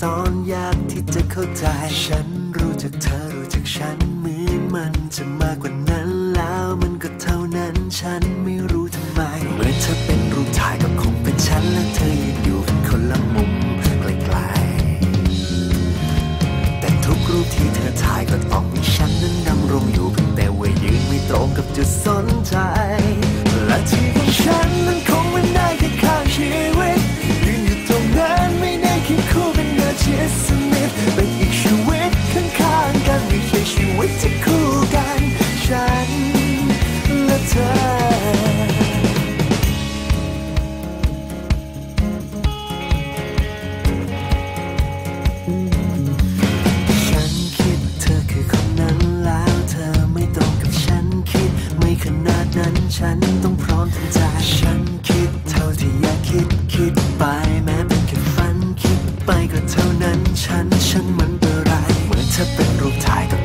ซ้อนยากที่จะเข้าใจ ฉันรู้จักเธอรู้จักฉันเหมือนมันจะมากกว่านั้นแล้วมันก็เท่านั้นฉันไม่รู้ทำไมเมื่อเธอเป็นรูปถ่ายก็คงเป็นฉันและเธอยืนอยู่กันคนละมุมไกลๆ แต่ทุกรูปที่เธอถ่ายก็ต้องมีฉันนั้นดำรงอยู่เพียงแต่ว่ายืนไม่ตรงกับจุดสนใจ just ฉัน ฉันมันเบอร์ไรเหมือนเธอเป็นรูปถ่ายกับ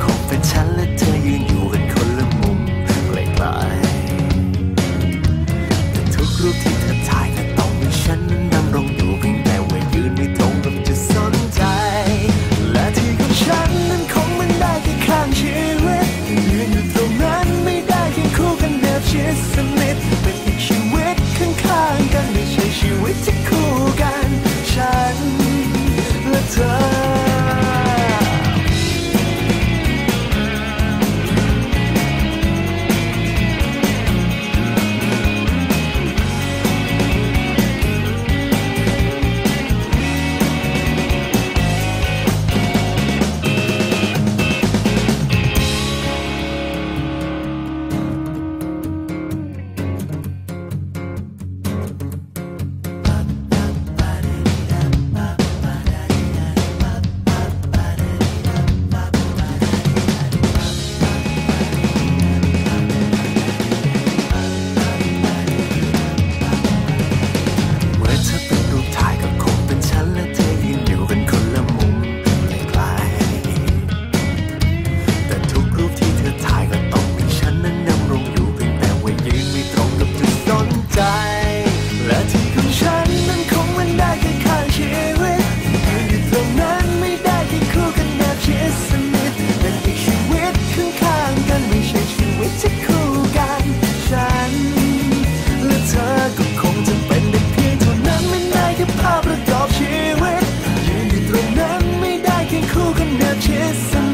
ใจ และที่ของฉันนั้นคงมันได้แค่ข้งชีวิตอยู่ตรงนั้นไม่ได้แค่คู่กันแบบชิสนิทนั่นคือชีวิตข้าข้างกันไม่ใช่ชีวิตที่คู่กันฉัน และเธอก็คงจะเป็นเพียงเท่านั้นไม่ได้แค่ภาพประกอบชีวิตอยู่ตรงนั้นไม่ได้แค่คู่กันแบบชิ